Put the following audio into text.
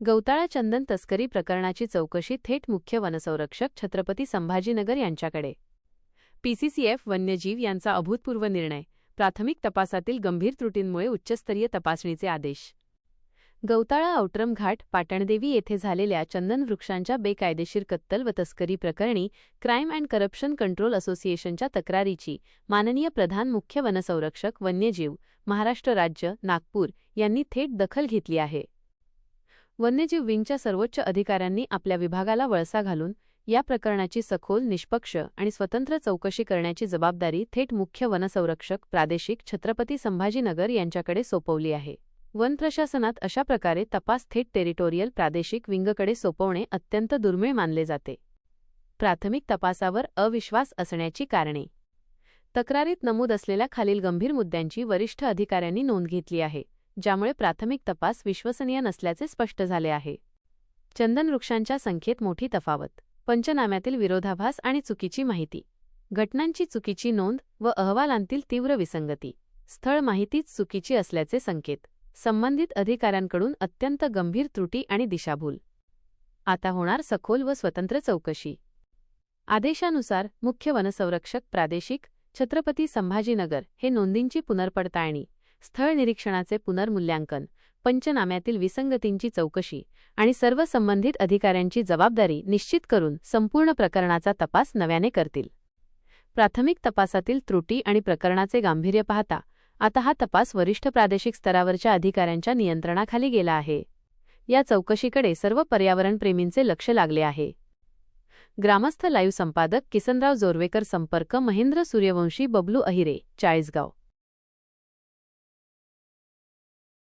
गौताळा चंदन तस्करी प्रकरणाची चौकशी थेट मुख्य वनसंरक्षक छत्रपती संभाजीनगर यांच्याकडे. पीसीसीएफ वन्यजीव यांचा अभूतपूर्व निर्णय प्राथमिक तपासातील गंभीर त्रुटींमुळे उच्चस्तरीय तपासणीचे आदेश. गौताळा औट्रम घाट पाटणदेवी येथे झालेल्या चंदन वृक्षांच्या बेकायदेशीर कत्तल व तस्करी प्रकरणी क्राईम अँड करप्शन कंट्रोल असोसिएशनच्या तक्रारीची माननीय प्रधान मुख्य वनसंरक्षक वन्यजीव महाराष्ट्र राज्य नागपूर यांनी थेट दखल घेतली आहे. वन्यजीव विंगच्या सर्वोच्च अधिकाऱ्यांनी आपल्या विभागाला वळसा घालून या प्रकरणाची सखोल निष्पक्ष आणि स्वतंत्र चौकशी करण्याची जबाबदारी थेट मुख्य वनसंरक्षक प्रादेशिक छत्रपती संभाजीनगर यांच्याकडे सोपवली आहे. वन प्रशासनात अशा प्रकारे तपास थेट टेरिटोरियल प्रादेशिक विंगकडे सोपवणे अत्यंत दुर्मिळ मानले जाते. प्राथमिक तपासावर अविश्वास असण्याची कारणे. तक्रारीत नमूद असलेल्या खालील गंभीर मुद्द्यांची वरिष्ठ अधिकाऱ्यांनी नोंद घेतली आहे. ज्यामुळे प्राथमिक तपास विश्वसनीय नसल्याचे स्पष्ट झाले आहे. चंदन वृक्षांच्या संख्येत मोठी तफावत पंचनाम्यातील विरोधाभास आणि चुकीची माहिती. घटनांची चुकीची नोंद व अहवालांतील तीव्र विसंगती. स्थळ माहितीच चुकीची असल्याचे संकेत. संबंधित अधिकाऱ्यांकडून अत्यंत गंभीर त्रुटी आणि दिशाभूल. आता होणार सखोल व स्वतंत्र चौकशी. आदेशानुसार मुख्य वनसंरक्षक प्रादेशिक छत्रपती संभाजीनगर हे नोंदींची पुनर्पडताळणी स्थळ निरीक्षणाचे पुनर्मूल्यांकन पंचनाम्यातील विसंगतींची चौकशी आणि सर्व संबंधित अधिकाऱ्यांची जबाबदारी निश्चित करून संपूर्ण प्रकरणाचा तपास नव्याने करतील. प्राथमिक तपासातील त्रुटी आणि प्रकरणाचे गांभीर्य पाहता आता हा तपास वरिष्ठ प्रादेशिक स्तरावरच्या अधिकाऱ्यांच्या नियंत्रणाखाली गेला आहे. या चौकशीकडे सर्व पर्यावरणप्रेमींचे लक्ष लागले आहे. ग्रामस्थ लाईव्ह संपादक किसनराव जोरवेकर संपर्क महेंद्र सूर्यवंशी बबलू अहिरे चाळीसगाव.